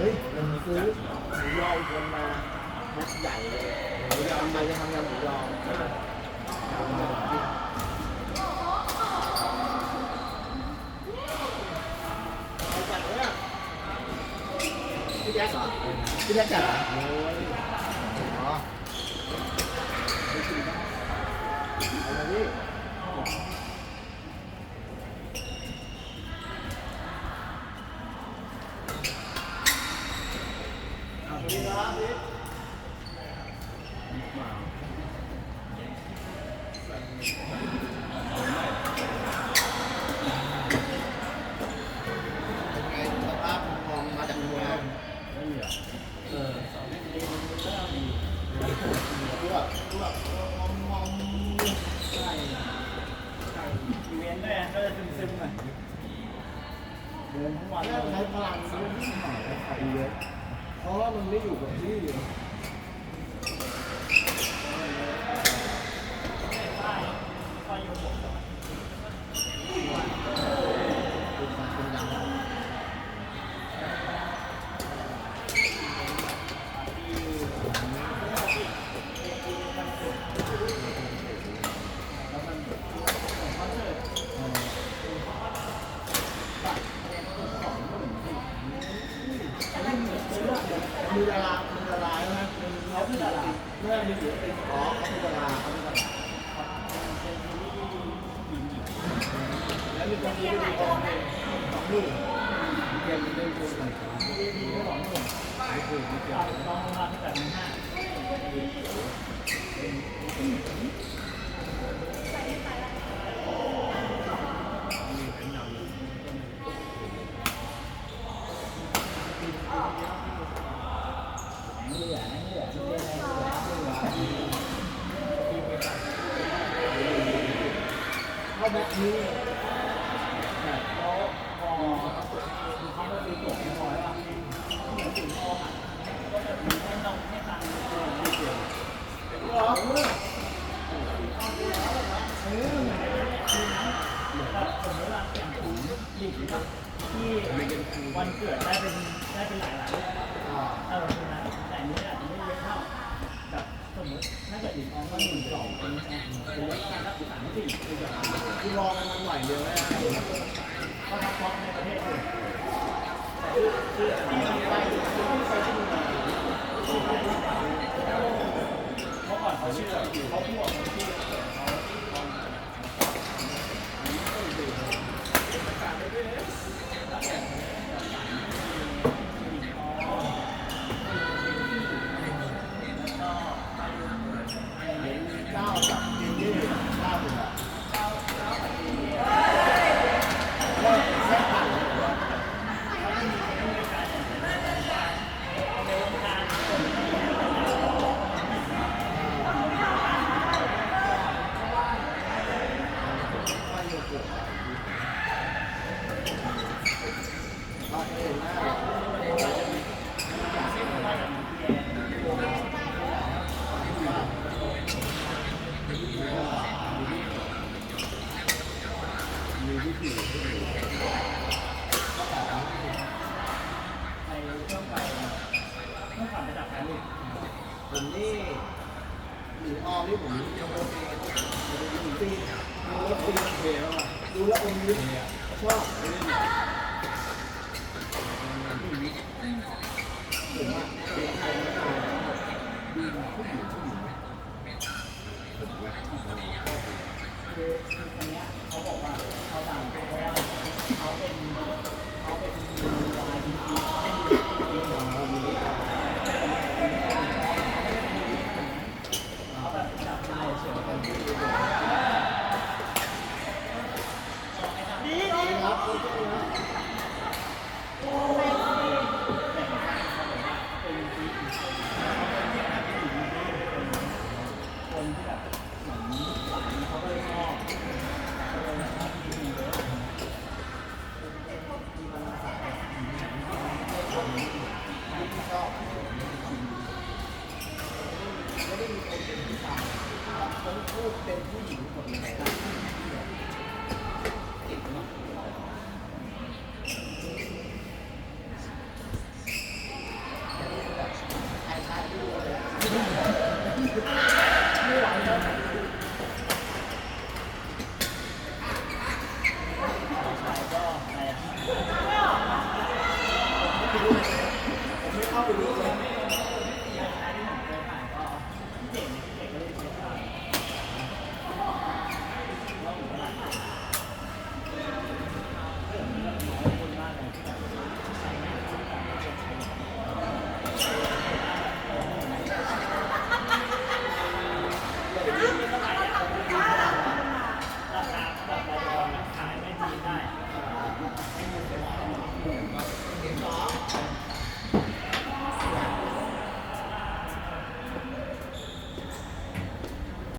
เฮ้ยมันซื้อหมูยอคนมามัดใหญ่เลยหมูยอมาจะทำยำหมูยอพี่แจ๊คเหรอพี่แจ๊คจัดเหรออ๋อ ช่ใช่อีเดินทั้งวันแค่ใช้พลังซื้อที่หน่อยไปเยอะ เพราะว่ามันไม่อยู่กับที่ ก็อยู่หมด เป็นมาเป็นดัง มีดารามีดาราใช่ไหมเขาเป็นดาราเมื่อมีศิลปินขอเขาเป็นดาราเขาเป็นดาราแล้วมีคนที่มีคนสองหมื่นเกมมันเล่นตัวไหนมีแค่สองมื่นไม่เคยไม่เคยตัดลอ แต่หนึ่งห้าเข้าแบบนี้แล้วพอเขามาซื้อตั๋วไม่พอแล้วเหมือนถึงพอหันก็จะมีให้ต้องให้ตังค์ไม่เกี่ยวหรอเออถ้าสมมติว่าอย่างผมหลีกที่วันเกิดได้เป็นได้เป็นหลายหลายเออแต่อันนี้อาจจะไม่เยอะเท่า เกิดอีกอองก็หนึ่งสองเป็นเป็นเลขารรักษาสี่อแบบคือรอกันมันไหวเดียวแม่เขาทับท็อปในประเทศเลยเมื่อก่อนเขาชื่อเขาพูดว่าเขาชื่อ เก้ากับเจนนี่เก้าถึงอะเลิกแค่ผ่านเลยว่า ไม่โยกุเราเห็นหน้ามีวิธีที่ดี ในเครื่องไฟเครื่องปั่นระดับการเล่น ผมนี่หรืออมนี่ผมทำโอเคผมตีดูแล้วตีโอเคแล้วอะดูแล้วอมยิ้มชอบ เล่นผมว่าเป็นใครไม่ได้ดูผู้หญิงผู้หญิงผมว่าคือคือเนี้ยเขาบอกว่าเขาดังเพราะว่าเขาเป็นเขาเป็น ไ